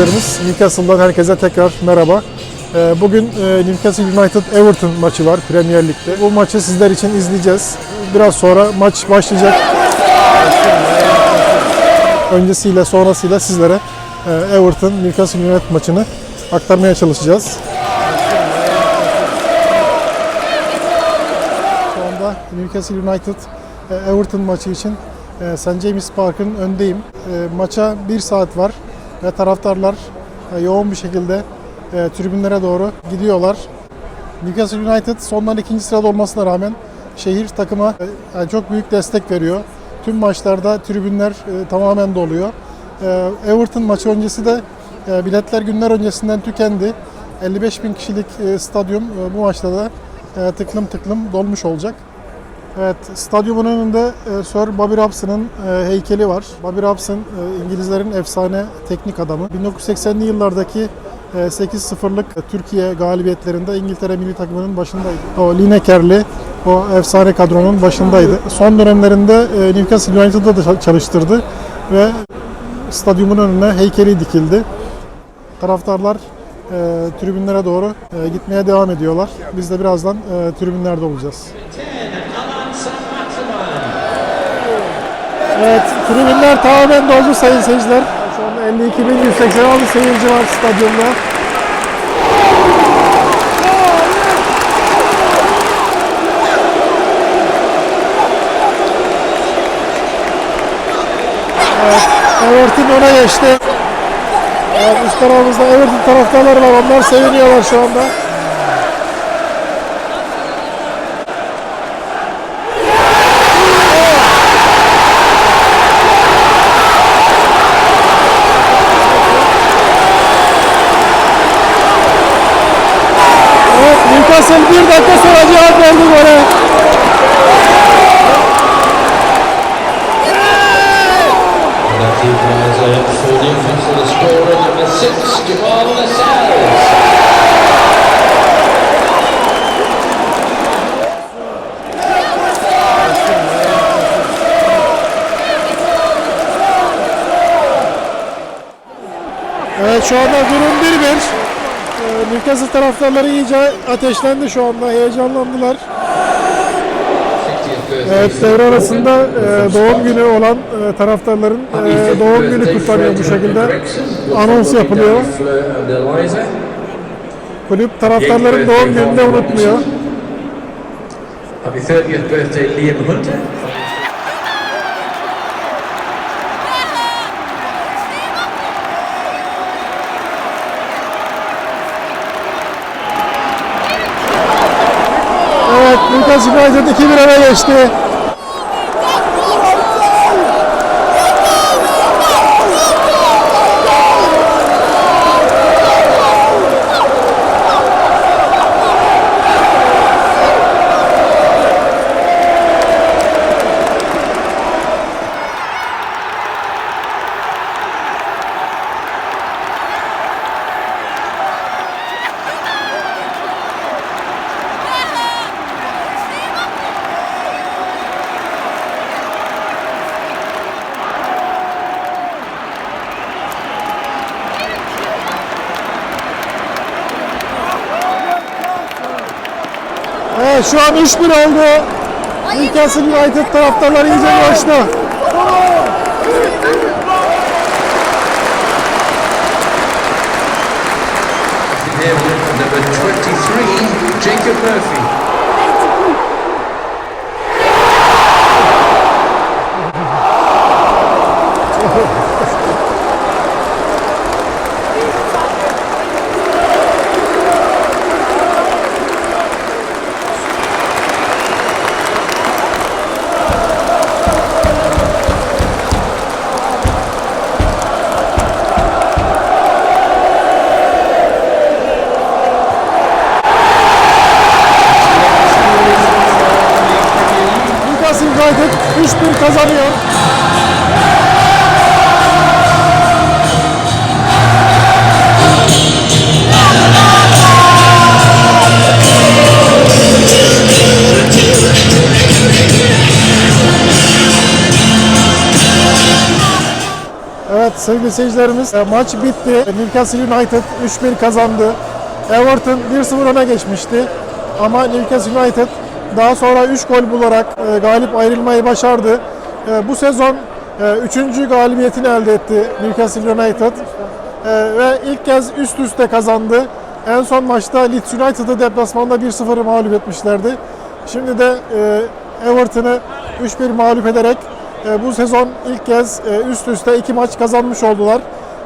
Newcastle'dan herkese tekrar merhaba. Ee, Bugün e, Newcastle United Everton maçı var Premier Lig'de. Bu maçı sizler için izleyeceğiz. Biraz sonra maç başlayacak. Öncesiyle sonrasıyla sizlere e, Everton Newcastle United maçını aktarmaya çalışacağız. Şu anda Newcastle United e, Everton maçı için St. James Park'ın öndeyim. Maça bir saat var ve taraftarlar e, yoğun bir şekilde e, tribünlere doğru gidiyorlar. Newcastle United sondan ikinci sırada olmasına rağmen şehir takıma e, çok büyük destek veriyor. Tüm maçlarda tribünler tamamen doluyor. Everton maçı öncesi de biletler günler öncesinden tükendi. 55 bin kişilik stadyum bu maçta da tıklım tıklım dolmuş olacak. Evet, stadyumun önünde e, Sir Bobby Robson'ın e, heykeli var. Bobby Robson, e, İngilizlerin efsane teknik adamı. 1980'li yıllardaki e, 8-0'lık Türkiye galibiyetlerinde İngiltere milli takımının başındaydı. O Lineker'li, o efsane kadronun başındaydı. Son dönemlerinde Newcastle United'da da çalıştırdı ve stadyumun önüne heykeli dikildi. Taraftarlar tribünlere doğru gitmeye devam ediyorlar. Biz de birazdan tribünlerde olacağız. Evet, tribünler tamamen doldu sayın seyirciler. Şu anda 52.186 seyirci var stadyumda. Evet, Everton öne geçti. Evet, üst tarafımızda Everton taraftarları var. Onlar seviniyorlar şu anda. Evet, Newcastle bir dakika sonra cevap verdi gole. That Evet şu anda durum 1-1. Ee, Newcastle taraftarları iyice ateşlendi şu anda, heyecanlandılar. 60th birthday Evet devre arasında e, doğum günü olan e, taraftarların e, doğum günü kutlanıyor bu şekilde. Anons yapılıyor. Kulüp taraftarların doğum gününü de unutmuyor. Happy 30th birthday, Liam Hunter. 昔から絶対決められないようにして Evet şu an 3-1 oldu. Newcastle United taraftarları iyice 23, Jacob Murphy. 3-1 kazanıyor. Evet sevgili seyircilerimiz e, maç bitti. Newcastle United 3-1 kazandı. Everton 1-0 öne geçmişti. Ama Newcastle United daha sonra 3 gol bularak e, galip ayrılmayı başardı. E, Bu sezon 3. galibiyetini elde etti Newcastle United. E, Ve ilk kez üst üste kazandı. En son maçta Leeds United'ı deplasmanda 1-0 mağlup etmişlerdi. Şimdi de e, Everton'ı 3-1 mağlup ederek e, bu sezon ilk kez e, üst üste iki maç kazanmış oldular.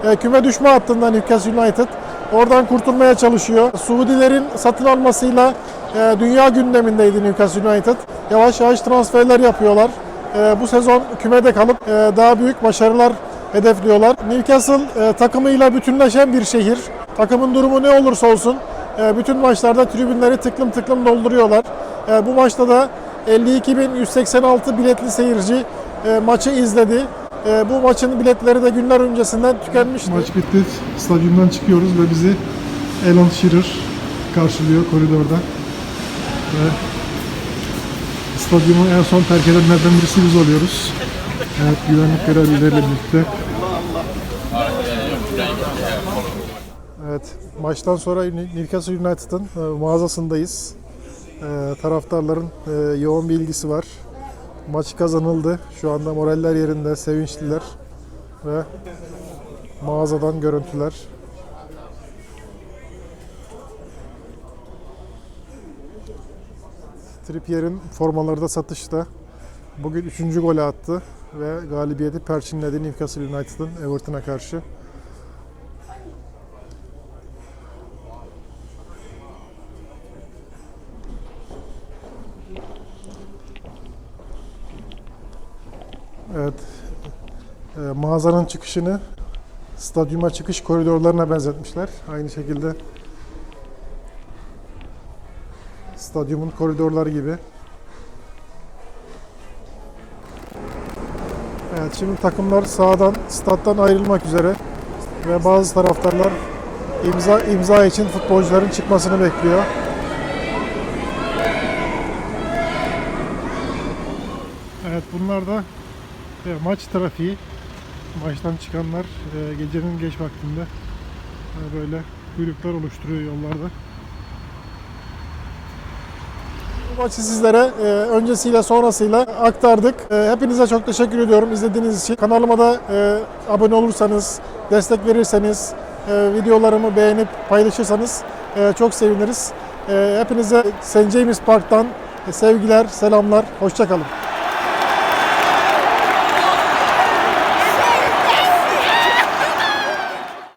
E, Küme düşme hattında Newcastle United oradan kurtulmaya çalışıyor. Suudilerin satın almasıyla e, dünya gündemindeydi Newcastle United. Yavaş yavaş transferler yapıyorlar. E, Bu sezon kümede kalıp e, daha büyük başarılar hedefliyorlar. Newcastle e, takımıyla bütünleşen bir şehir. Takımın durumu ne olursa olsun e, bütün maçlarda tribünleri tıklım tıklım dolduruyorlar. Bu maçta da 52.186 biletli seyirci maçı izledi. Bu maçın biletleri de günler öncesinden tükenmişti. Maç bitti. Stadyumdan çıkıyoruz ve bizi Alan Shearer karşılıyor koridorda. Ve stadyumu en son terk edenlerden birisi biz oluyoruz. Evet, güvenlik görevlileriyle birlikte. Evet, maçtan sonra Newcastle United'ın e, mağazasındayız. E, taraftarların e, yoğun bir ilgisi var. Maç kazanıldı. Şu anda moraller yerinde, sevinçliler ve mağazadan görüntüler. Trippier'in formaları da satışta. Bugün 3. golü attı ve galibiyeti perçinledi Newcastle United'ın Everton'a karşı. Evet. Ee, mağazanın çıkışını stadyuma çıkış koridorlarına benzetmişler. Aynı şekilde stadyumun koridorları gibi. Evet şimdi takımlar sağdan stat'tan ayrılmak üzere ve bazı taraftarlar imza imza için futbolcuların çıkmasını bekliyor. Evet bunlar da e, maç trafiği. Maçtan çıkanlar e, gecenin geç vaktinde e, böyle kuyruklar oluşturuyor yollarda. Bu maçı sizlere e, öncesiyle sonrasıyla aktardık. E, hepinize çok teşekkür ediyorum izlediğiniz için. Kanalıma da e, abone olursanız, destek verirseniz, e, videolarımı beğenip paylaşırsanız e, çok seviniriz. E, hepinize St. James Park'tan sevgiler, selamlar, hoşçakalın.